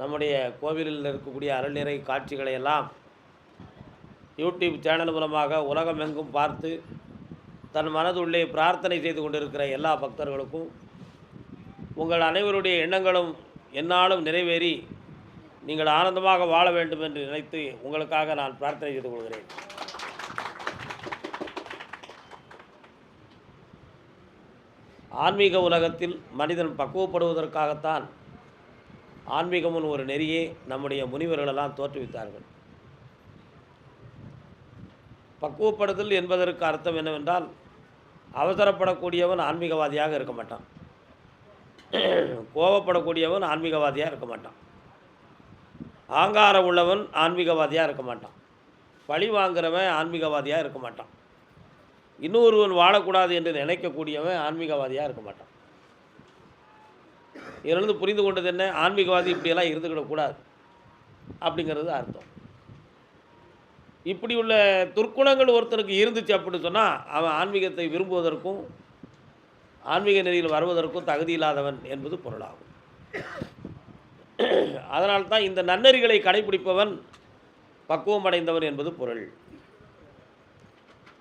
நம்முடைய கோவிலில் இருக்கக்கூடிய அருள்நிறை காட்சிகளை எல்லாம் யூடியூப் சேனல் மூலமாக உலகமெங்கும் பார்த்து தன் மனதுள்ளே பிரார்த்தனை செய்து கொண்டிருக்கிற எல்லா பக்தர்களுக்கும் உங்கள் அனைவருடைய எண்ணங்களும் என்னாலும் நிறைவேறி நீங்கள் ஆனந்தமாக வாழ வேண்டும் என்று நினைத்து உங்களுக்காக நான் பிரார்த்தனை செய்து கொள்கிறேன். ஆன்மீக உலகத்தில் மனிதன் பக்குவப்படுவதற்காகத்தான் ஆன்மீகமும் ஒரு நெறியே நம்முடைய முனிவர்களெல்லாம் தோற்றுவித்தார்கள். பக்குவப்படுதல் என்பதற்கு அர்த்தம் என்னவென்றால் அவசரப்படக்கூடியவன் ஆன்மீகவாதியாக இருக்க மாட்டான். கோபப்படக்கூடியவன் ஆன்மீகவாதியாக இருக்க மாட்டான். ஆங்காரம் உள்ளவன் ஆன்மீகவாதியாக இருக்க மாட்டான். பழி வாங்குறவன் ஆன்மீகவாதியாக இருக்க மாட்டான். இன்னொருவன் வாழக்கூடாது என்று நினைக்கக்கூடியவன் ஆன்மீகவாதியாக இருக்க மாட்டான். இதிலிருந்து புரிந்து கொண்டது என்ன? ஆன்மீகவாதி இப்படியெல்லாம் இருந்துக்கிடக்கூடாது அப்படிங்கிறது அர்த்தம். இப்படி உள்ள துர்க்குணங்கள் ஒருத்தனுக்கு இருந்துச்சு அப்படின்னு சொன்னால் அவன் ஆன்மீகத்தை விரும்புவதற்கும் ஆன்மீக நெறியில் வருவதற்கும் தகுதி இல்லாதவன் என்பது பொருளாகும். அதனால்தான் இந்த நன்னெறிகளை கடைபிடிப்பவன் பக்குவம் அடைந்தவன் என்பது பொருள்.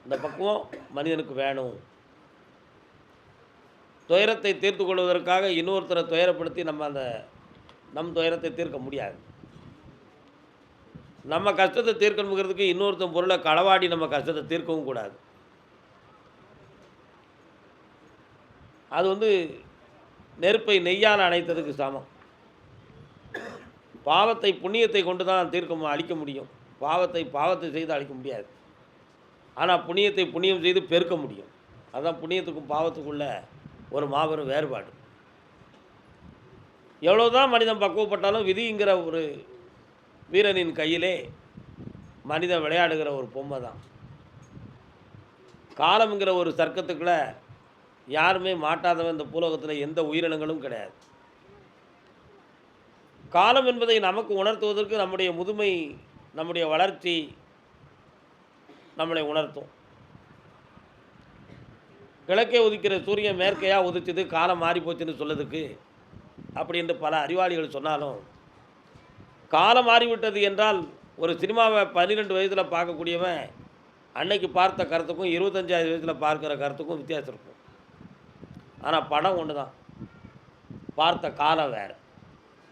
இந்த பக்குவம் மனிதனுக்கு வேணும். துயரத்தை தீர்த்து கொள்வதற்காக இன்னொருத்தரை துயரப்படுத்தி நம்ம அந்த நம் துயரத்தை தீர்க்க முடியாது. நம்ம கஷ்டத்தை தீர்க்கணுங்கிறதுக்கு இன்னொருத்தன் பொருளை களவாடி நம்ம கஷ்டத்தை தீர்க்கவும் கூடாது. அது வந்து நெருப்பை நெய்யால் அணைத்ததுக்கு சமம். பாவத்தை புண்ணியத்தை கொண்டு தான் தீர்க்க அழிக்க முடியும். பாவத்தை பாவத்தை செய்து அழிக்க முடியாது. ஆனால் புண்ணியத்தை புண்ணியம் செய்து பெருக்க முடியும். அதுதான் புண்ணியத்துக்கும் பாவத்துக்குள்ள ஒரு மாபெரும் வேறுபாடு. எவ்வளோதான் மனிதன் பக்குவப்பட்டாலும் விதிங்கிற ஒரு வீரனின் கையிலே மனிதன் விளையாடுகிற ஒரு பொம்மை தான். காலம்ங்கிற ஒரு சர்க்கத்துக்குள்ளே யாருமே மாட்டாதவன் இந்த பூலோகத்தில் எந்த உயிரினங்களும் கிடையாது. காலம் என்பதை நமக்கு உணர்த்துவதற்கு நம்முடைய முதுமை நம்முடைய வளர்ச்சி நம்மளை உணர்த்தும். கிழக்கே உதிக்கிற சூரியன் மேற்கையாக உதிச்சது காலம் மாறி போச்சுன்னு சொல்லதுக்கு அப்படி என்று பல அறிவாளிகள் சொன்னாலும் காலம் மாறிவிட்டது என்றால் ஒரு சினிமாவை பன்னிரெண்டு வயதில் பார்க்கக்கூடியவன் அன்னைக்கு பார்த்த கருத்துக்கும் இருபத்தஞ்சாயிரம் வயசில் பார்க்குற கருத்துக்கும் வித்தியாசம் இருக்கும். ஆனால் படம் ஒன்று தான் பார்த்த காலம் வேறு.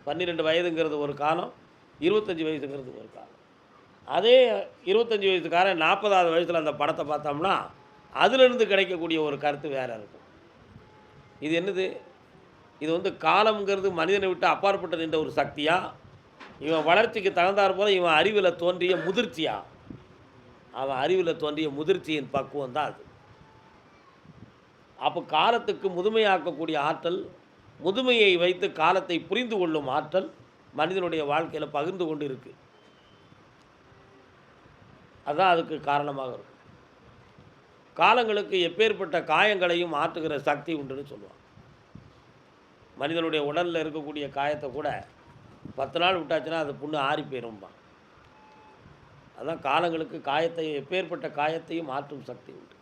பன்னிரெண்டு வயதுங்கிறது ஒரு காலம் இருபத்தஞ்சி வயசுங்கிறது ஒரு காலம். அதே இருபத்தஞ்சி வயசுக்காரன் நாற்பதாவது வயசில் அந்த படத்தை பார்த்தோம்னா அதிலிருந்து கிடைக்கக்கூடிய ஒரு கருத்து வேறு இருக்கும். இது என்னது? இது வந்து காலம்ங்கிறது மனிதனை விட்டு அப்பாற்பட்டது என்ற ஒரு சக்தியா? இவன் வளர்ச்சிக்கு தகுந்தாற் போல இவன் அறிவில் தோன்றிய முதிர்ச்சியா? அவன் அறிவில் தோன்றிய முதிர்ச்சியின் பக்குவம் தான் அது. அப்போ காலத்துக்கு முதுமையாக்கக்கூடிய ஆற்றல் முதுமையை வைத்து காலத்தை புரிந்து கொள்ளும் ஆற்றல் மனிதனுடைய வாழ்க்கையில் பகிர்ந்து கொண்டு இருக்கு. அதுதான் அதுக்கு காரணமாக இருக்கும். காலங்களுக்கு எப்பேற்பட்ட காயங்களையும் ஆற்றுகிற சக்தி உண்டுன்னு சொல்லுவான் மனிதனுடைய உடலில் இருக்கக்கூடிய காயத்தை கூட பத்து நாள் விட்டாச்சுன்னா அது புண்ணு ஆறி போயிரும்பான். அதான் காலங்களுக்கு காயத்தை எப்பேற்பட்ட காயத்தையும் மாற்றும் சக்தி உண்டு.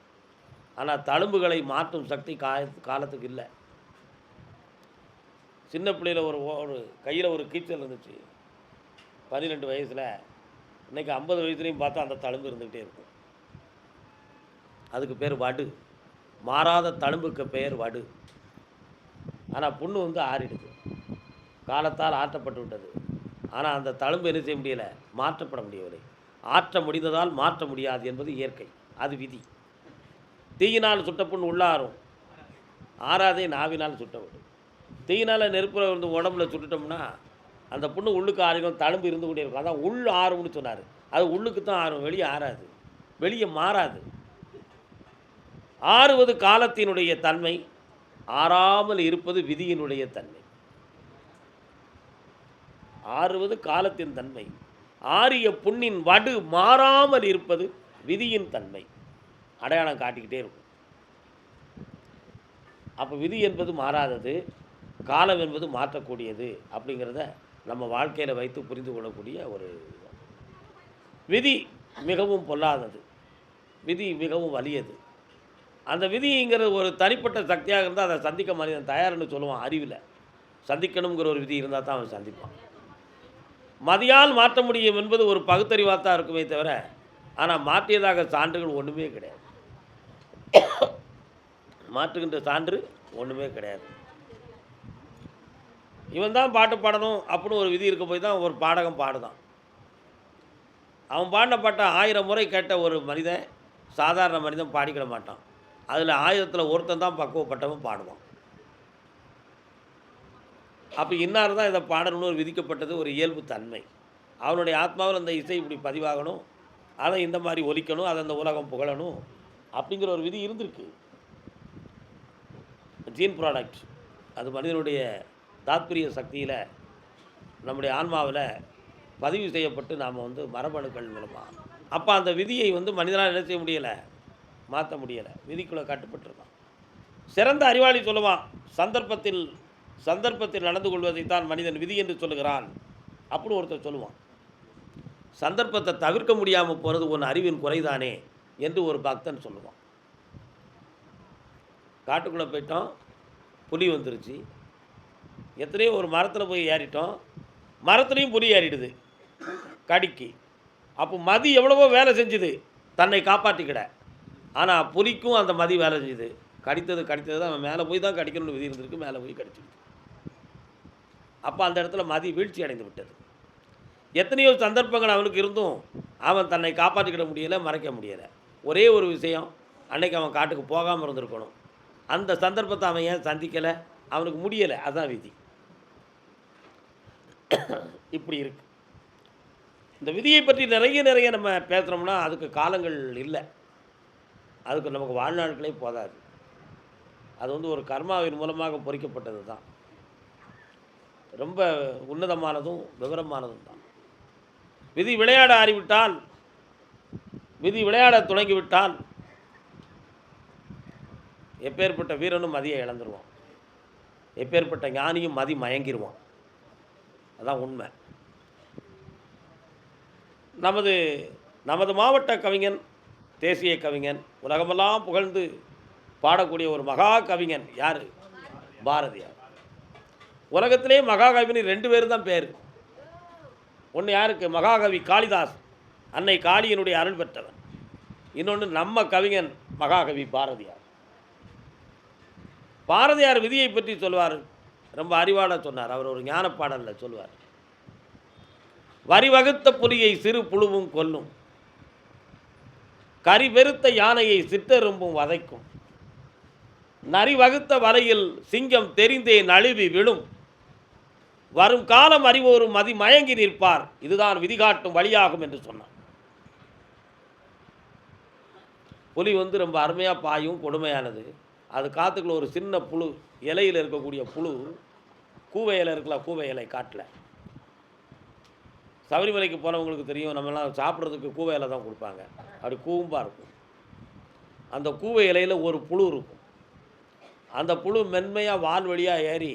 ஆனால் தழும்புகளை மாற்றும் சக்தி காய காலத்துக்கு இல்லை. சின்ன பிள்ளையில ஒரு ஓ- ஒரு கையில் ஒரு கீச்சல் இருந்துச்சு. பன்னிரெண்டு வயசில் இன்றைக்கி ஐம்பது வயசுலேயும் பார்த்தா அந்த தழும்பு இருந்துக்கிட்டே இருக்கும். அதுக்கு பேர் வடு. மாறாத தழும்புக்கு பெயர் வடு. ஆனால் புண்ணு வந்து ஆறிடுது. காலத்தால் ஆற்றப்பட்டு விட்டது. ஆனால் அந்த தழும்பு என்ன செய்ய முடியலை? மாற்றப்பட முடியவில்லை. ஆற்ற முடிந்ததால் மாற்ற முடியாது என்பது இயற்கை. அது விதி. தீயினால் சுட்ட புண் உள்ளாரும் ஆறாதே நாவினால் சுட்ட விடும் தீயினால் நெருப்புல வந்து உடம்புல சுட்டுட்டோம்னா அந்த புண்ணு உள்ளுக்கு ஆறிடும் தழும்பு இருந்து கொண்டே இருக்கும். அதான் உள் ஆறும்னு சொன்னார். அது உள்ளுக்கு தான் ஆறும் வெளியே ஆறாது. வெளியே மாறாது. ஆறுவது காலத்தினுடைய தன்மை ஆறாமல் இருப்பது விதியினுடைய தன்மை. ஆறுவது காலத்தின் தன்மை. ஆரிய புண்ணின் வடு மாறாமல் இருப்பது விதியின் தன்மை. அடையாளம் காட்டிக்கிட்டே இருக்கும். அப்போ விதி என்பது மாறாதது காலம் என்பது மாற்றக்கூடியது அப்படிங்கிறத நம்ம வாழ்க்கையில் வைத்து புரிந்து கொள்ளக்கூடிய ஒரு விதி மிகவும் பொல்லாதது. விதி மிகவும் வலியது. அந்த விதிங்கிறது ஒரு தனிப்பட்ட சக்தியாக இருந்தால் அதை சந்திக்க மனிதன் தயார்னு சொல்லுவான் அறிவில். சந்திக்கணுங்கிற ஒரு விதி இருந்தால் தான் அவன் சந்திப்பான். மதியால் மாற்ற முடியும் என்பது ஒரு பகுத்தறிவாக தான் இருக்குமே தவிர ஆனால் மாற்றியதாக சான்றுகள் ஒன்றுமே கிடையாது. மாற்றுகின்ற சான்று ஒன்றுமே கிடையாது. இவன் தான் பாட்டு பாடணும் அப்படின்னு ஒரு விதி இருக்க போய் தான் ஒரு பாடகம் பாடுதான். அவன் பாடின பாட்டை ஆயிரம் முறை கேட்ட ஒரு மனிதன் சாதாரண மனிதன் பாடிக்கிட மாட்டான். அதில் ஆயிரத்தில் ஒருத்தன் தான் பக்குவப்பட்டவன் பாடுவான். அப்போ இன்னார் தான் இதை பாடணும்னு ஒரு விதிக்கப்பட்டது ஒரு இயல்பு தன்மை. அவனுடைய ஆத்மாவில் அந்த இசை இப்படி பதிவாகணும் அதை இந்த மாதிரி ஒலிக்கணும் அதை அந்த உலகம் புகழணும் அப்படிங்கிற ஒரு விதி இருந்திருக்கு. ஜீன் ப்ராடக்ட் அது மனிதனுடைய தாத்பரிய சக்தியில் நம்முடைய ஆன்மாவில் பதிவு செய்யப்பட்டு நாம் வந்து மரபணுக்கள் மூலமாக அப்போ அந்த விதியை வந்து மனிதனால் என்ன செய்ய முடியலை? மாற்ற முடியலை. விதிக்குள்ளே கட்டுப்பட்டுருக்கான். சிறந்த அறிவாளி சொல்லுவான் சந்தர்ப்பத்தில் சந்தர்ப்பத்தில் நடந்து கொள்வதைத்தான் மனிதன் விதி என்று சொல்லுகிறான். அப்படின்னு ஒருத்தர் சொல்லுவான். சந்தர்ப்பத்தை தவிர்க்க முடியாமல் போகிறது உன் அறிவின் குறைதானே? என்று ஒரு பக்தன் சொல்லுவான். காட்டுக்குள்ளே போயிட்டோம். புலி வந்துருச்சு. எத்தனையோ ஒரு மரத்தில் போய் ஏறிட்டோம். மரத்துலேயும் புலி ஏறிடுது. கடிக்கு. அப்போ மதி எவ்வளவோ வேலை செஞ்சுது. தன்னை காப்பாற்றிக்கிட ஆனால் புலிக்கும் அந்த மதி வேலை செய்யுது. கடித்தது கடித்தது தான். அவன் மேலே போய் தான் கடிக்கணும்னு விதி இருந்திருக்கு. மேலே போய் கடிச்சிருக்கு அப்போ அந்த இடத்துல மதி வீழ்ச்சி அடைந்து விட்டது. எத்தனையோ சந்தர்ப்பங்கள் அவனுக்கு இருந்தும் அவன் தன்னை காப்பாற்றிக்கிட முடியலை மறைக்க முடியலை. ஒரே ஒரு விஷயம் அன்னைக்கு அவன் காட்டுக்கு போகாமல் இருந்திருக்கணும். அந்த சந்தர்ப்பத்தை அவன் ஏன் சந்திக்கலை? அவனுக்கு முடியலை. அதுதான் விதி. இப்படி இருக்கு. இந்த விதியை பற்றி நிறைய நிறைய நம்ம பேசுகிறோம்னா அதுக்கு காலங்கள் இல்லை. அதுக்கு நமக்கு வாழ்நாட்களே போதாது. அது வந்து ஒரு கர்மாவின் மூலமாக பொறிக்கப்பட்டது தான். ரொம்ப உன்னதமானதும் விவரமானதும் தான். விதி விளையாட ஆறிவிட்டால் விதி விளையாட தொடங்கிவிட்டால் எப்பேற்பட்ட வீரனும் மதியை இழந்துருவான். எப்பேற்பட்ட ஞானியும் மதி மயங்கிடுவான் அதான் உண்மை. நமது நமது மாவட்ட கவிஞன் தேசிய கவிஞன் உலகமெல்லாம் புகழ்ந்து பாடக்கூடிய ஒரு மகா கவிஞன் யார்? பாரதியார். உலகத்திலே மகாகவினி ரெண்டு பேர் தான் பேர். ஒன்று யாருக்கு? மகாகவி காளிதாஸ். அன்னை காளியனுடைய அருள் பெற்றவன். இன்னொன்று நம்ம கவிஞன் மகாகவி பாரதியார். பாரதியார் விதியை பற்றி சொல்வார். ரொம்ப அறிவாட சொன்னார். அவர் ஒரு ஞான பாடலில் சொல்லுவார் வரி வகுத்த புலியை சிறு புழுவும் கொல்லும். கரி வெறுத்த யானையை சிற்றெரும்பும் வதைக்கும். நரி வகுத்த வலையில் சிங்கம் தெரிந்தே நழுவி விழும். வரும் காலம் அறிவோரும் மதி மயங்கி நிற்பார். இதுதான் விதிகாட்டும் வழியாகும் என்று சொன்னார் புலி வந்து ரொம்ப அருமையாக பாயும் கொடுமையானது. அது காத்துக்குள்ள ஒரு சின்ன புழு இலையில் இருக்கக்கூடிய புழு கூவை இலை இருக்குல்ல கூவை இலை காட்டில். சபரிமலைக்கு போனவங்களுக்கு தெரியும் நம்மலாம் சாப்பிட்றதுக்கு கூவை இலை தான் கொடுப்பாங்க. அப்படி கூம்பா இருக்கும். அந்த கூவை இலையில் ஒரு புழு இருக்கும். அந்த புழு மென்மையாக வால் வழியாக ஏறி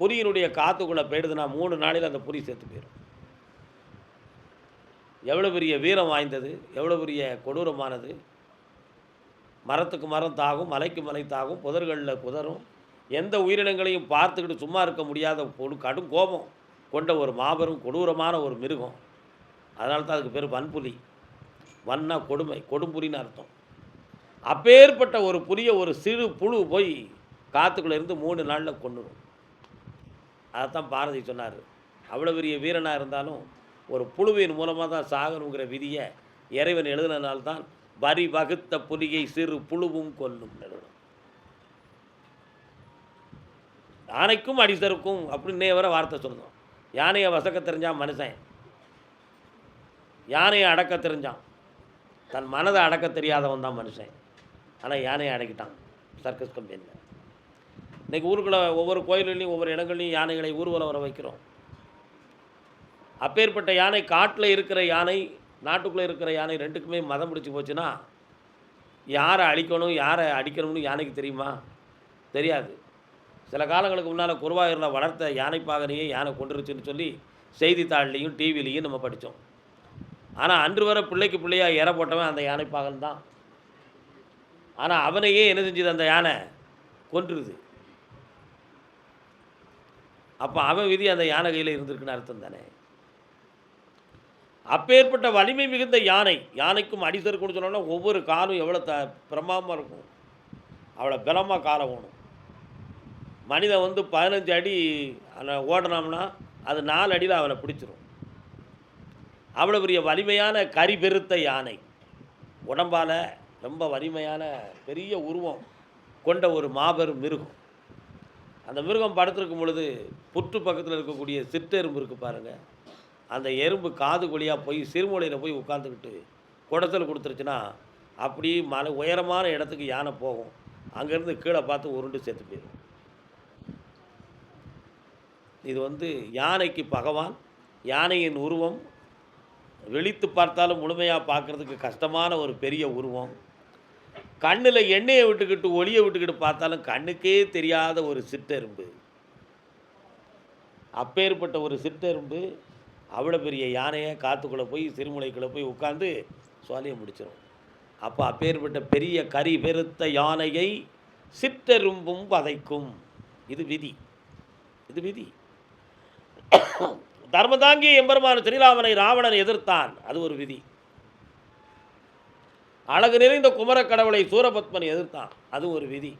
புரியினுடைய காற்றுக்குள்ளே போயிடுதுன்னா மூணு நாளையில் அந்த புரி சேர்த்து போயிடும். எவ்வளோ பெரிய வீரம் வாய்ந்தது எவ்வளோ பெரிய கொடூரமானது. மரத்துக்கு மரம் தாகும் மலைக்கு மலை தாகும் புதர்களில் புதரும். எந்த உயிரினங்களையும் பார்த்துக்கிட்டு சும்மா இருக்க முடியாத கொடு கடும் கோபம். கொண்ட ஒரு மாபெரும் கொடூரமான ஒரு மிருகம். அதனால தான் அதுக்கு பேர் வன்புலி. வன்னா கொடுமை கொடும்புலின்னு அர்த்தம். அப்பேற்பட்ட ஒரு புலியை ஒரு சிறு புழு போய் காற்றுக்குள்ளே இருந்து மூணு நாளில் கொண்டுடும் அதைத்தான் பாரதி சொன்னார். அவ்வளோ பெரிய வீரனாக இருந்தாலும் ஒரு புழுவின் மூலமாக தான் சாகணுங்கிற விதியை இறைவன் எழுதினால்தான் வரி வகுத்த புலியை சிறு புழுவும் கொல்லும் எழுதணும் யானைக்கும் அடிசருக்கும் அப்படின்னே வர வார்த்தை சொல்லணும் யானையை வசக்க தெரிஞ்சான் மனுஷன். யானையை அடக்க தெரிஞ்சான். தன் மனதை அடக்க தெரியாதவன் தான் மனுஷன். ஆனால் யானையை அடக்கிட்டான். சர்க்கஸ் கம்பெனியில் இன்றைக்கி ஊருக்குள்ள ஒவ்வொரு கோயில்லையும் ஒவ்வொரு இடங்கள்லையும் யானைகளை ஊர்வலம் வர வைக்கிறோம். அப்பேற்பட்ட யானை காட்டில் இருக்கிற யானை நாட்டுக்குள்ளே இருக்கிற யானை ரெண்டுக்குமே மதம் பிடிச்சி போச்சுன்னா யாரை அழிக்கணும் யாரை அடிக்கணும்னு யானைக்கு தெரியுமா? தெரியாது. சில காலங்களுக்கு முன்னால் குருவாயூரில் வளர்த்த யானை பாகனையே யானை கொண்டுருச்சுன்னு சொல்லி செய்தித்தாள்லேயும் டிவிலையும் நம்ம படித்தோம். ஆனால் அன்று வர பிள்ளைக்கு பிள்ளையாக இற போட்டவன் அந்த யானை தான். ஆனால் அவனையே என்ன செஞ்சது அந்த யானை? கொன்றுது. அப்போ அவன் விதி அந்த யானை கையில் இருந்திருக்குன்னு அர்த்தம் தானே? அப்பேற்பட்ட வலிமை மிகுந்த யானை யானைக்கும் அடிசருக்குன்னு சொன்னோன்னா ஒவ்வொரு காலும் எவ்வளோ த பிரமாமல் இருக்கும். அவ்வளோ பலமாக காலம் ஓணும் மனிதன் வந்து பதினஞ்சு அடி அந்த ஓடினோம்னா அது நாலு அடியில் அவனை பிடிச்சிரும். அவ்வளோ பெரிய வலிமையான கரி பெருத்த யானை. உடம்பால் ரொம்ப வலிமையான பெரிய உருவம் கொண்ட ஒரு மாபெரும் மிருகம். அந்த மிருகம் படுத்திருக்கும் பொழுது புற்று பக்கத்தில் இருக்கக்கூடிய சிற்றெரும்பு இருக்குது பாருங்கள் அந்த எறும்பு காது குழியாக போய் சிறுமூலையில் போய் உட்காந்துக்கிட்டு குடத்தில் கொடுத்துருச்சுன்னா அப்படியே மலை உயரமான இடத்துக்கு யானை போகும். அங்கேருந்து கீழே பார்த்து உருண்டு சேர்த்து போயிடும் இது வந்து யானைக்கு பகவான் யானையின் உருவம் விழித்து பார்த்தாலும் முழுமையாக பார்க்குறதுக்கு கஷ்டமான ஒரு பெரிய உருவம். கண்ணில் எண்ணெயை விட்டுக்கிட்டு ஒளியை விட்டுக்கிட்டு பார்த்தாலும் கண்ணுக்கே தெரியாத ஒரு சிற்றெரும்பு அப்பேற்பட்ட ஒரு சிற்றெரும்பு அவ்வளோ பெரிய யானையை காத்துக்குள்ளே போய் சிறுமுலைக்குள்ளே போய் உட்காந்து சுவாலியை முடிச்சிடும் அப்போ அப்பேற்பட்ட பெரிய கரி பெருத்த யானையை சிற்றெரும்பும் வதைக்கும். இது விதி. இது விதி. தர்மதாங்கி எம்பெருமான ஸ்ரீராமனை ராவணன் எதிர்த்தான். அது ஒரு விதி. அழகு நிறைந்த குமரக் கடவுளை சூரபத்மன் எதிர்த்தான். அது ஒரு விதி.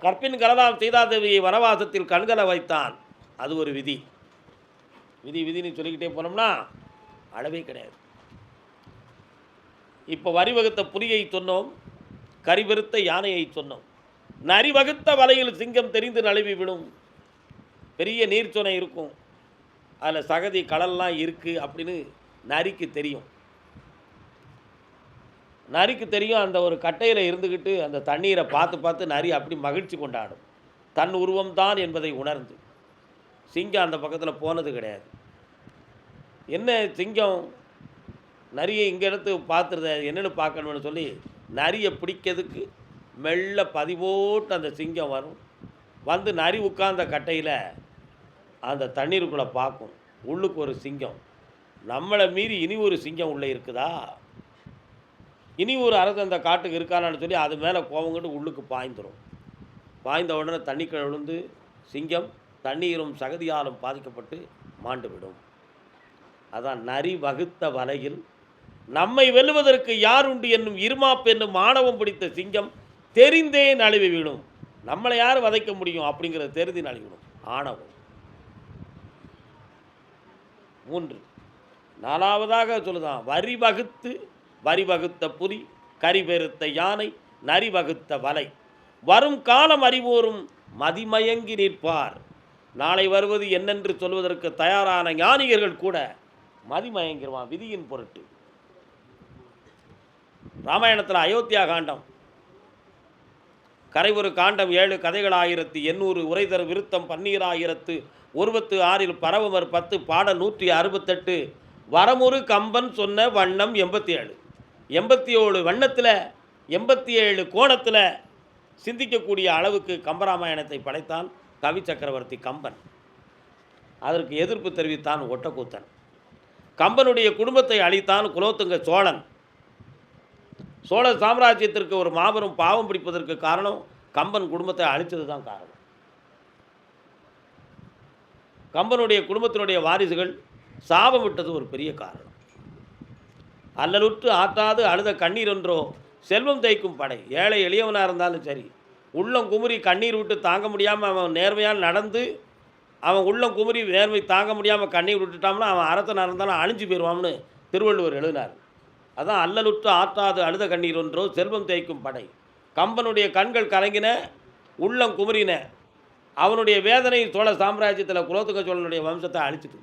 கற்பின் கலதாம் சீதாதேவியை வனவாசத்தில் கண்கல வைத்தான். அது ஒரு விதி. விதி விதின்னு சொல்லிக்கிட்டே போனோம்னா அளவே கிடையாது. இப்போ வரி வகுத்த புலியை சொன்னோம் கரிபெருத்த யானையை சொன்னோம். நரி வகுத்த வலையில் சிங்கம் தெரிந்து நழுவி விடும். பெரிய நீர்ச்சொனை இருக்கும். அதில் சகதி கடல்லாம் இருக்குது அப்படின்னு நரிக்கு தெரியும். நரிக்கு தெரியும் அந்த ஒரு கட்டையில் இருந்துக்கிட்டு அந்த தண்ணீரை பார்த்து பார்த்து நரி அப்படி மகிழ்ச்சி கொண்டாடும். தன் உருவம்தான் என்பதை உணர்ந்து. சிங்கம் அந்த பக்கத்தில் போனது கிடையாது. என்ன சிங்கம்? நரியை இங்கே எடுத்து பார்த்துருத என்னென்னு பார்க்கணும்னு சொல்லி நரியை பிடிக்கிறதுக்கு மெல்ல பதிவோட்டு அந்த சிங்கம் வரும். வந்து நரி உட்கார்ந்த கட்டையில் அந்த தண்ணீருக்குள்ளே பார்க்கும் உள்ளுக்கு ஒரு சிங்கம். நம்மளை மீறி இனி ஒரு சிங்கம் உள்ளே இருக்குதா? இனி ஒரு அரசு அந்த காட்டுக்கு இருக்கானான்னு சொல்லி அது மேலே கோவங்கிட்டு உள்ளுக்கு பாய்ந்துடும் பாய்ந்த உடனே தண்ணிக்குள்ள விழுந்து சிங்கம் தண்ணீரும் சகதியாலும் பாதிக்கப்பட்டு மாண்டு விடும். அதான் நரி வகுத்த வலையில் நம்மை வெல்லுவதற்கு யார் உண்டு என்னும் இருமாப்பு என்னும் ஆணவம் பிடித்த சிங்கம் தெரிந்தே நழுவி விடும் நம்மளை யார் வதைக்க முடியும்? அப்படிங்கிறத தெரிந்து நழுவிடும் ஆணவம். மூன்று நாலாவதாக சொல்லுதான் வரி வகுத்து வரி வகுத்த புலி கரி பெருத்த யானை நரி வகுத்த வலை. வரும் காலம் அறிவோரும் மதிமயங்கி நிற்பார். நாளை வருவது என்னென்று சொல்வதற்கு தயாரான ஞானிகர்கள் கூட மதிமயங்கிடுவான் விதியின் பொருட்டு. ராமாயணத்தில் அயோத்தியா காண்டம் கரை காண்டம் ஏழு கதைகளாயிரத்து எண்ணூறு உரைதர் விருத்தம் பன்னீராயிரத்து ஒருபத்து ஆறில் பரவமர் பத்து பாடல் நூற்றி அறுபத்தெட்டு. வரமுறு கம்பன் சொன்ன வண்ணம் எண்பத்தி ஏழு எண்பத்தி ஏழு வண்ணத்தில் எண்பத்தி ஏழு கோணத்தில் சிந்திக்கக்கூடிய அளவுக்கு கம்பராமாயணத்தை படைத்தான் கவி சக்கரவர்த்தி கம்பன். அதற்கு எதிர்ப்பு தெரிவித்தான் ஒட்டக்கூத்தன். கம்பனுடைய குடும்பத்தை அழித்தான் குலோத்துங்க சோழன். சோழ சாம்ராஜ்யத்திற்கு ஒரு மாபெரும் பாவம் பிடிப்பதற்கு காரணம் கம்பன் குடும்பத்தை அழித்தது தான் காரணம். கம்பனுடைய குடும்பத்தினுடைய வாரிசுகள் சாபம் விட்டது ஒரு பெரிய காரணம். அல்லலுற்று ஆற்றாது அழுத கண்ணீர் என்றோ செல்வம் தைக்கும் படை ஏழை எளியவனாக இருந்தாலும் சரி உள்ளம் குமுறி கண்ணீர் விட்டு தாங்க முடியாமல் அவன் நேர்மையாக நடந்து அவன் உள்ளம் குமுறி நேர்மை தாங்க முடியாமல் கண்ணீர் விட்டுட்டான்னா அவன் அரசனாக இருந்தாலும் அழிஞ்சு போயிடுவான்னு திருவள்ளுவர் எழுதினார். அதான் அல்லலுற்று ஆற்றாது அழுத கண்ணீர் ஒன்றோ செல்வம் தேய்க்கும் படை. கம்பனுடைய கண்கள் கலங்கின உள்ளம் குமரின அவனுடைய வேதனை சோழ சாம்ராஜ்யத்தில் குலோத்துங்க சோழனுடைய வம்சத்தை அழிச்சிட்டு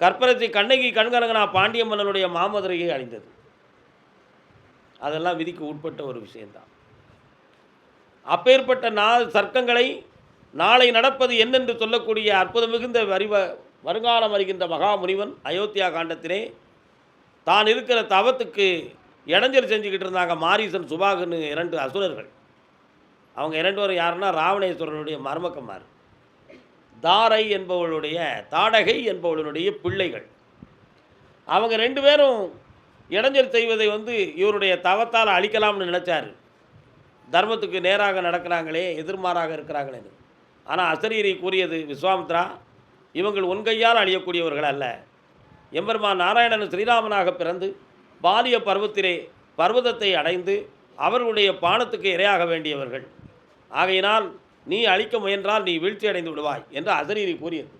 கற்பரசி கண்ணகி கண்கலங்கனா பாண்டிய மன்னனுடைய மாமதுரையை அழிந்தது. அதெல்லாம் விதிக்கு உட்பட்ட ஒரு விஷயந்தான் அப்பேற்பட்ட நா சர்க்கங்களை நாளை நடப்பது என்னென்று சொல்லக்கூடிய அற்புதம் மிகுந்த வரிவ வருங்காலம் வருகின்ற மகாமுனிவன் அயோத்தியா காண்டத்திலே தான் இருக்கிற தவத்துக்கு இடைஞ்சல் செஞ்சுக்கிட்டு இருந்தாங்க மாரீசன் சுபாகன்னு இரண்டு அசுரர்கள். அவங்க இரண்டு பேரும் யாருன்னா ராவணேஸ்வரனுடைய மர்மக்கமார். தாரை என்பவளுடைய தாடகை என்பவளுடைய பிள்ளைகள். அவங்க ரெண்டு பேரும் இடைஞ்சல் செய்வதை வந்து இவருடைய தவத்தால் அழிக்கலாம்னு நினச்சார். தர்மத்துக்கு நேராக நடக்கிறாங்களே எதிர்மாறாக இருக்கிறாங்களேன்னு. ஆனால் அசரீரி கூறியது விஸ்வாமித்ரா இவங்கள் உன் கையால் அழியக்கூடியவர்கள் அல்ல. எம்பெருமான் நாராயணன் ஸ்ரீராமனாக பிறந்து பாலிய பருவத்திலே பர்வதத்தை அடைந்து அவர்களுடைய பானத்துக்கு இரையாக வேண்டியவர்கள். ஆகையினால் நீ அழிக்க முயன்றால் நீ வீழ்ச்சி அடைந்து விடுவாய் என்று அசரீரி கூறியது.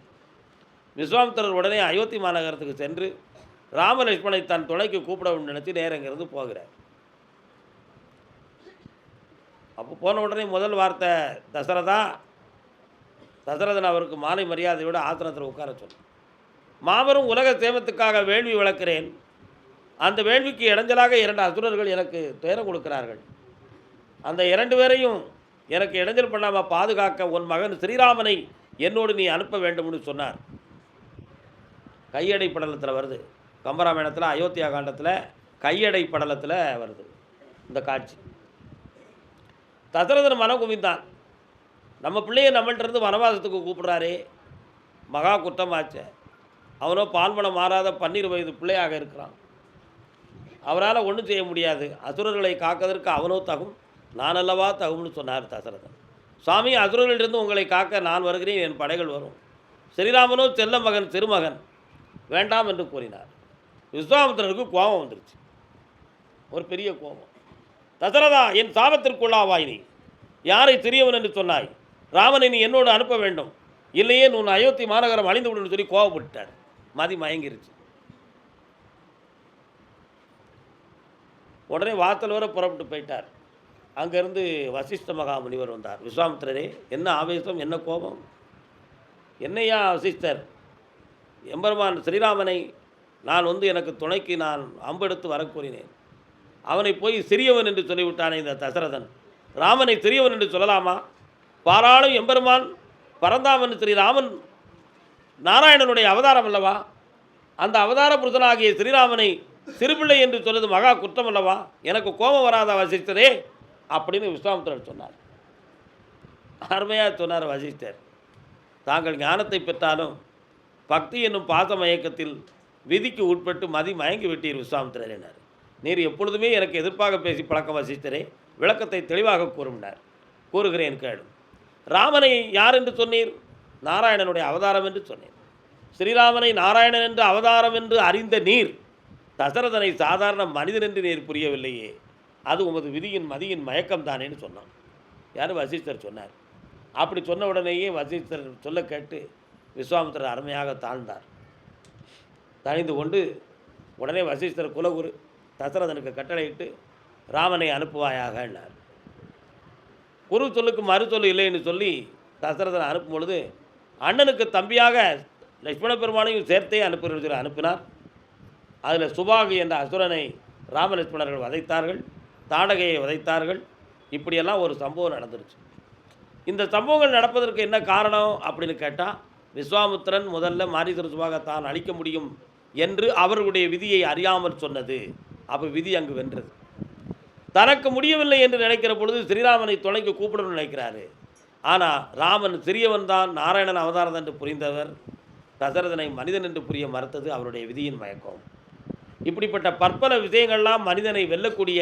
விஸ்வாமித்திரர் உடனே அயோத்தி மாநகரத்துக்கு சென்று ராமலட்சுமணை தன் துணைக்கு கூப்பிட நினைத்து நேரங்கிருந்து போகிறார். அப்போ போன உடனே முதல் வார்த்தை தசரதா தசரதன் அவருக்கு மாலை மரியாதையோடு ஆசனத்தில் உட்கார சொன்னார் மாபெரும் உலக சேமத்துக்காக வேள்வி வளர்க்கிறேன் அந்த வேள்விக்கு இடைஞ்சலாக இரண்டு அசுரர்கள் எனக்கு துயரம் கொடுக்கிறார்கள். அந்த இரண்டு பேரையும் எனக்கு இடைஞ்சல் பண்ணாமல் பாதுகாக்க உன் மகன் ஸ்ரீராமனை என்னோடு நீ அனுப்ப வேண்டும்னு சொன்னார். கையடை படலத்தில் வருது. கம்பராமாயணத்தில் அயோத்தியா காண்டத்தில் கையடை படலத்தில் வருது இந்த காட்சி. தசரதன் மனம் குவிந்தான் நம்ம பிள்ளைய நம்மள்ட்ட இருந்து வனவாசத்துக்கு கூப்பிட்றாரே. மகா குற்றமாச்சே அவனோ பால்மனம் மாறாத பன்னீர் வயது பிள்ளையாக இருக்கிறான். அவரால் ஒன்றும் செய்ய முடியாது. அசுரர்களை காக்கதற்கு அவனோ தகும். நான் அல்லவா தகும்னு சொன்னார் தசரதன். சுவாமி அசுரர்களிடந்து உங்களை காக்க நான் வருகிறேன். என் படைகள் வரும். ஸ்ரீராமனோ செல்ல மகன் திருமகன். வேண்டாம் என்று கூறினார். விஸ்வாமித்திரனுக்கு கோபம் வந்துருச்சு. ஒரு பெரிய கோபம். தசரதா என் சாபத்திற்குள்ளாவாய் நீ. யாரை சிறியவன் என்று சொன்னாய்? ராமனை நீ என்னோடு அனுப்ப வேண்டும். இல்லையே உன் அயோத்தி மாநகரம் அழிந்து விடுன்னு சொல்லி கோவப்பட்டார் மதி மயங்கிருச்சு. உடனே வாத்தல் வர புறப்பட்டு போயிட்டார். அங்கேருந்து வசிஷ்ட மகாமுனிவர் வந்தார். விஸ்வாமித்திரரே என்ன ஆவேசம் என்ன கோபம்? என்னையா வசிஷ்டர்? எம்பெருமான் ஸ்ரீராமனை நான் வந்து எனக்கு துணைக்கு நான் அம்பெடுத்து வர கூறினேன். அவனை போய் சிறியவன் என்று சொல்லிவிட்டானே இந்த தசரதன். ராமனை சிறியவன் என்று சொல்லலாமா? பாராளும் எம்பெருமான் பரந்தாமன் ஸ்ரீராமன் நாராயணனுடைய அவதாரம் அல்லவா? அந்த அவதார புருஷனாகிய ஸ்ரீராமனை சிறுபிள்ளை என்று சொல்வது மகா குற்றம் அல்லவா? எனக்கு கோபம் வராத வசிஷ்டரே? அப்படின்னு விஸ்வாமித்திரர் சொன்னார். அருமையாக சொன்னார் வசிஷ்டர். தாங்கள் ஞானத்தை பெற்றாலும் பக்தி என்னும் பாச மயக்கத்தில் விதிக்கு உட்பட்டு மதி மயங்கி விட்டீர் விஸ்வாமித்திரர் என்னார். நீர் எப்பொழுதுமே எனக்கு எதிர்ப்பாக பேசி பழக்கம் வசிஷ்டரே விளக்கத்தை தெளிவாக கூறுமினார் கூறுகிறேன் கேளு ராமனை யார் என்று சொன்னீர்? நாராயணனுடைய அவதாரம் என்று சொன்னீர் ஸ்ரீராமனை நாராயணன் என்று அவதாரம் என்று அறிந்த நீர் தசரதனை சாதாரண மனிதன் என்று நீர் புரியவில்லையே. அது உமது விதியின் மதியின் மயக்கம் தானேன்னு சொன்னான். யார் வசிஷ்டர் சொன்னார்? அப்படி சொன்ன உடனேயே வசிஷ்டர் சொல்ல கேட்டு விஸ்வாமித்திரர் அருமையாக தாழ்ந்தார். தணிந்து கொண்டு உடனே வசிஷ்டர் குலகுரு தசரதனுக்கு கட்டளையிட்டு ராமனை அனுப்புவாயாக என்னார். குரு சொல்லுக்கு மறு சொல்லு இல்லைன்னு சொல்லி தசரதனை அனுப்பும் பொழுது அண்ணனுக்கு தம்பியாக லட்சுமண பெருமானையும் சேர்த்தே அனுப்புகிறேன் சொல்லி அனுப்பினார். அதில் சுபாகு என்ற அசுரனை ராமலட்சுமணர்கள் வதைத்தார்கள் தாடகையை வதைத்தார்கள். இப்படியெல்லாம் ஒரு சம்பவம் நடந்துருச்சு. இந்த சம்பவங்கள் நடப்பதற்கு என்ன காரணம் அப்படின்னு கேட்டால் விஸ்வாமித்திரன் முதல்ல மாரீசர் சுபாக தான் அழிக்க முடியும் என்று அவர்களுடைய விதியை அறியாமல் சொன்னது. அப்போ விதி அங்கு வென்றது. தனக்கு முடியவில்லை என்று நினைக்கிற பொழுது ஸ்ரீராமனை தொலைக்க கூப்பிடணும்னு நினைக்கிறாரு. ஆனால் ராமன் சிறியவன் தான் நாராயணன் அவதாரம் என்று புரிந்தவர். தசரதனை மனிதன் என்று புரிய மறுத்தது அவருடைய விதியின் மயக்கம். இப்படிப்பட்ட பற்பல விஷயங்கள்லாம் மனிதனை வெல்லக்கூடிய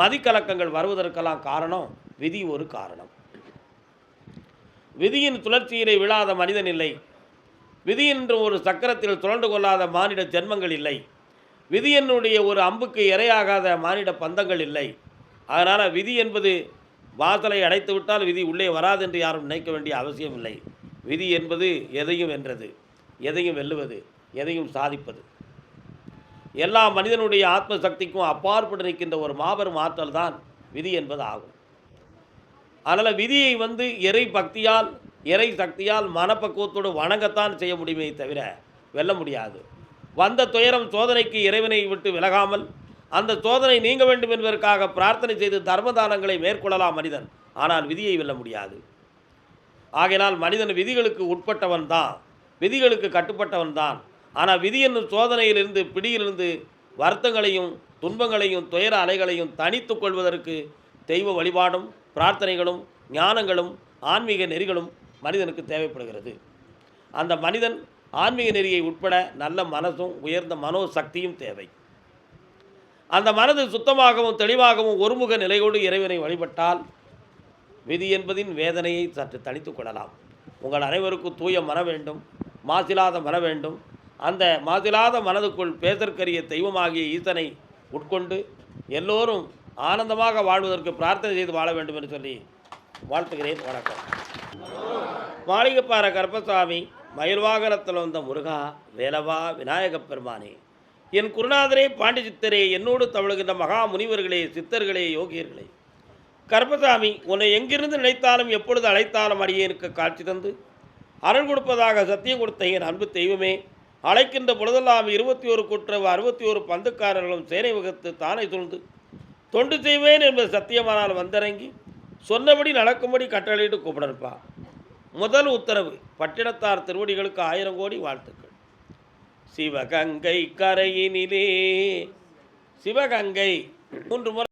மதிக்கலக்கங்கள் வருவதற்கெல்லாம் காரணம் விதி ஒரு காரணம். விதியின் சுழற்சியிலே விழாத மனிதன் இல்லை. விதி என்ற ஒரு சக்கரத்தில் சுழண்டு கொள்ளாத மானிட ஜென்மங்கள் இல்லை. விதி என்னுடைய ஒரு அம்புக்கு இரையாகாத மானிட பந்தங்கள் இல்லை. அதனால் விதி என்பது வாசலை அடைத்து விட்டால் விதி உள்ளே வராது என்று யாரும் நினைக்க வேண்டிய அவசியம் இல்லை. விதி என்பது எதையும் வென்றது எதையும் வெல்லுவது எதையும் சாதிப்பது. எல்லா மனிதனுடைய ஆத்ம சக்திக்கும் அப்பாற்பட்டு நிற்கின்ற ஒரு மாபெரும் ஆற்றல் தான் விதி என்பது ஆகும். அதனால் விதியை வந்து இறை பக்தியால் இறை சக்தியால் மனப்பக்குவத்தோடு வணங்கத்தான் செய்ய முடியுமே தவிர வெல்ல முடியாது. வந்த துயரம் சோதனைக்கு இறைவனை விட்டு விலகாமல் அந்த சோதனை நீங்க வேண்டும் என்பதற்காக பிரார்த்தனை செய்து தர்மதானங்களை மேற்கொள்ளலாம் மனிதன். ஆனால் விதியை வெல்ல முடியாது. ஆகையினால் மனிதன் விதிகளுக்கு உட்பட்டவன் தான் விதிகளுக்கு கட்டுப்பட்டவன் தான். ஆனால் விதி என்னும் சோதனையிலிருந்து பிடியிலிருந்து வருத்தங்களையும் துன்பங்களையும் துயர அலைகளையும் தனித்து கொள்வதற்கு தெய்வ வழிபாடும் பிரார்த்தனைகளும் ஞானங்களும் ஆன்மீக நெறிகளும் மனிதனுக்கு தேவைப்படுகிறது. அந்த மனிதன் ஆன்மீக நெறியை உட்பட நல்ல மனசும் உயர்ந்த மனோ சக்தியும் தேவை. அந்த மனது சுத்தமாகவும் தெளிவாகவும் ஒருமுக நிலையோடு இறைவனை வழிபட்டால் விதி என்பதின் வேதனையை சற்று தணித்துக் கொள்ளலாம். உங்கள் அனைவருக்கும் தூய மன வேண்டும் மாசிலாத மன வேண்டும். அந்த மாசிலாத மனதுக்குள் பேதற்கரிய தெய்வமாகிய ஈசனை உட்கொண்டு எல்லோரும் ஆனந்தமாக வாழ்வதற்கு பிரார்த்தனை செய்து வாழ வேண்டும் என்று சொல்லி வாழ்த்துகிறேன். வணக்கம். மாளிகைப்பாற கருப்பசாமி மயில்வாகனத்தில் வந்த முருகா வேலவா விநாயகப் பெருமானே என் குருநாதரே பாண்டி சித்தரே என்னோடு தவழுகின்ற மகா முனிவர்களே சித்தர்களே யோகியர்களே கருப்பசாமி உன்னை எங்கிருந்து நினைத்தாலும் எப்பொழுது அழைத்தாலும் அடியேனுக்கு காட்சி தந்து அருள் கொடுப்பதாக சத்தியம் கொடுத்த என் அன்பு தெய்வமே அழைக்கின்ற பொழுதெல்லாம் இருபத்தி ஒரு குற்றவு அறுபத்தி ஒரு பந்துக்காரர்களும் சேனை வகுத்து தானே சூழ்ந்து தொண்டு செய்வேன் என்பது சத்தியமானால் வந்திறங்கி சொன்னபடி நடக்கும்படி கட்டளையிட்டு கூப்பிடப்பா முதல் உத்தரவு பட்டினத்தார் திருவடிகளுக்கு ஆயிரம் கோடி வாழ்த்துக்கள். சிவகங்கை கரையினிலே சிவகங்கை மூன்று முறை